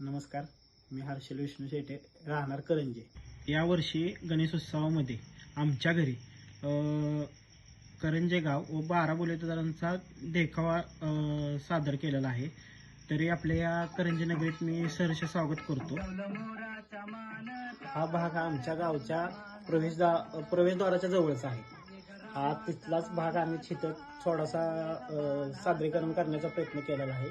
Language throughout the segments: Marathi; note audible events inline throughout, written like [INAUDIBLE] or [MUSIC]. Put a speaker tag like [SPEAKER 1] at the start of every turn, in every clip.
[SPEAKER 1] नमस्कार मी हर्षल विष्णू शेटे राहणार करंजे. यावर्षी गणेशोत्सवामध्ये आमच्या घरी करंजे गाव व बारा बोलेदारांचा देखावा सादर केलेला आहे. तरी आपल्या या करंजे नगरीत मी सहर्ष स्वागत करतो. हा भाग आमच्या गावच्या प्रवेशदा प्रवेशद्वाराच्या जवळचा आहे. हा तिथलाच भाग आम्ही तिथं थोडासा सादरीकरण करण्याचा प्रयत्न केलेला आहे.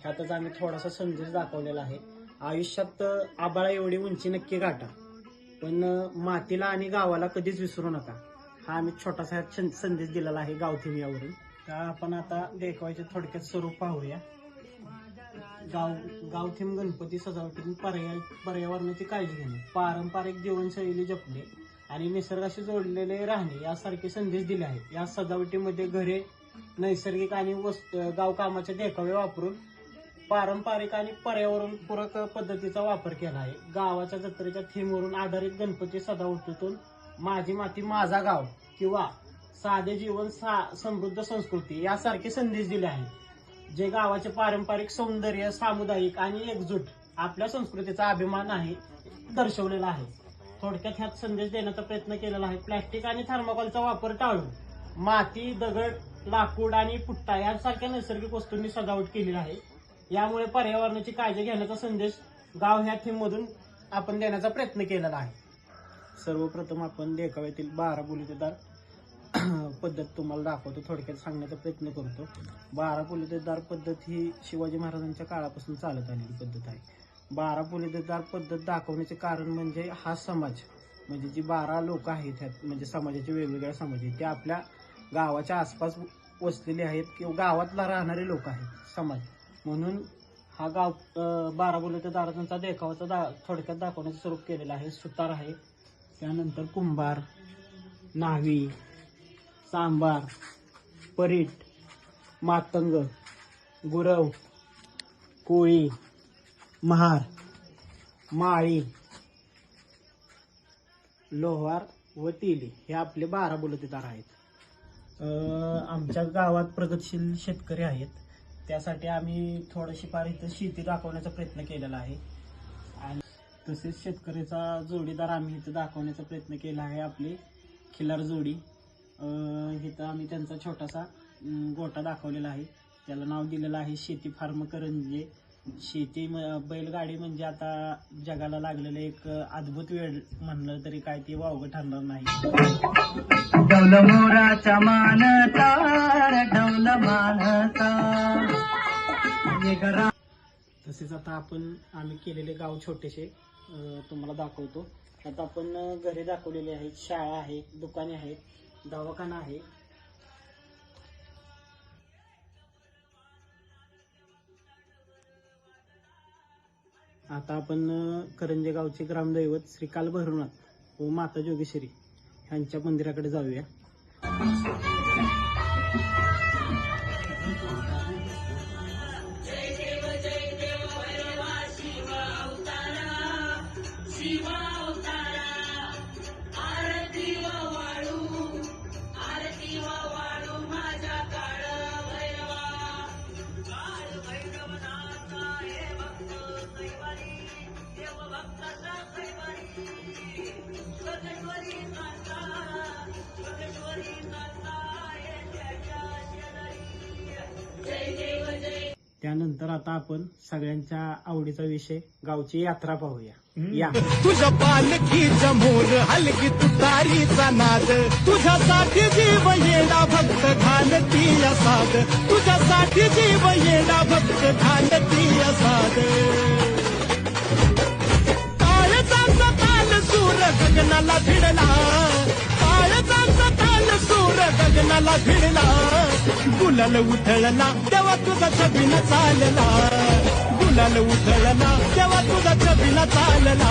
[SPEAKER 1] ह्यातच आम्ही थोडासा संदेश दाखवलेला आहे. आयुष्यात आबाळा एवढी उंची नक्की गाठा. पण मातीला आणि गावाला कधीच विसरू नका. हा आम्ही छोटासा संदेश दिलेला आहे गावथिमियावरून तर आपण आता देखवायचे थोडक्यात स्वरूप पाहूया. गाव गावथीम गणपती सजावटीतून पर्याय पर्यावरणाची काळजी घेणे. पारंपरिक जीवनशैली जपणे आणि निसर्गाशी जोडलेले राहणे यासारखे संदेश दिले आहेत. या सजावटीमध्ये घरे नैसर्गिक आणि वस्तू गावकामाचे देखावे वापरून पारंपरिक आणि पर्यावरण पूरक पद्धतीचा वापर केला आहे. गावाच्या जत्रेच्या थीमवरून आधारित गणपती सजावटीतून माझी माती माझा गाव किंवा साधे जीवन सा समृद्ध संस्कृती यासारखे संदेश दिले आहेत जे गावाचे पारंपरिक सौंदर्य सामुदायिक आणि एकजूट आपल्या संस्कृतीचा अभिमान आहे दर्शवलेला आहे. थोडक्यात ह्यात संदेश देण्याचा प्रयत्न केलेला आहे. प्लॅस्टिक आणि थर्माकोलचा वापर टाळून माती दगड लाकूड आणि पुट्टा यासारख्या नैसर्गिक वस्तूंनी सजावट केलेली आहे. यामुळे पर्यावरणाची काळजी घेण्याचा संदेश गाव ह्या थीम मधून आपण देण्याचा प्रयत्न केलेला आहे. सर्वप्रथम आपण देखाव्यातील बारा बुलुतेदार [CLEARS THROAT] पद्धत तुम्हाला दाखवतो थोडक्यात सांगण्याचा प्रयत्न करतो. बारा पुलितेदार पद्धत ही शिवाजी महाराजांच्या काळापासून चालत आलेली पद्धत आहे. बारा पुलितेदार पद्धत दाखवण्याचे कारण म्हणजे हा समाज म्हणजे जी बारा लोक आहेत ह्यात म्हणजे समाजाचे वेगवेगळ्या समाज आहेत ते आपल्या गावाच्या आसपास वसलेले आहेत किंवा गावातला राहणारे लोक आहेत समाज. म्हणून हा गाव अं, बारा बुलेतेदारांचा देखावाचा दा थोडक्यात दाखवण्याचं स्वरूप केलेलं आहे. सुतार आहे. त्यानंतर कुंभार न्हावी सांबार परीट मातंग गुरव कोळी महार माळी लोहार व तेली हे आपले बारा बोलतेदार आहेत. आमच्या गावात प्रगतशील शेतकरी आहेत. त्यासाठी आम्ही थोडीशी फार इथं शेती दाखवण्याचा प्रयत्न केलेला आहे. आणि तसेच शेतकऱ्याचा जोडीदार आम्ही इथं दाखवण्याचा प्रयत्न केला आहे आपली खिलार जोडी. इथं आम्ही त्यांचा छोटासा गोटा दाखवलेला आहे. त्याला नाव दिलेलं आहे शेती फार्म करंजे. शेती बैलगाडी म्हणजे आता जगाला लागलेलं एक अद्भुत वेळ म्हणलं तरी काय ते वावगं ठरणार नाही.
[SPEAKER 2] डौल
[SPEAKER 1] तसेच आता आपण आम्ही केलेले गाव छोटेसे तुम्हाला दाखवतो. आता आपण घरे दाखवलेली आहेत शाळा आहे दुकाने आहेत दवाखाना आहे. आता आपण करंजे गावचे ग्रामदैवत श्री काल भैरवनाथ व माता जोगेश्वरी यांच्या मंदिराकडे जाऊया. त्यानंतर आता आपण सगळ्यांच्या आवडीचा विषय गावची यात्रा पाहूया. या.
[SPEAKER 3] तुझ्या पालखीच्या मोर हलकी तुतारीचा नाद. तुझ्यासाठी जीव येणा भक्त घालती साद. तुझ्यासाठी जीव येणा भक्त घालती साद. काळजाचा ताल सूर गगनाला भिडला. काळजाचा सूर गगनाला भिडला गुलाल उधळला तेव्हा तुझा छबिना चालला गुलाल उधळला तेव्हा तुझा छबिना चालला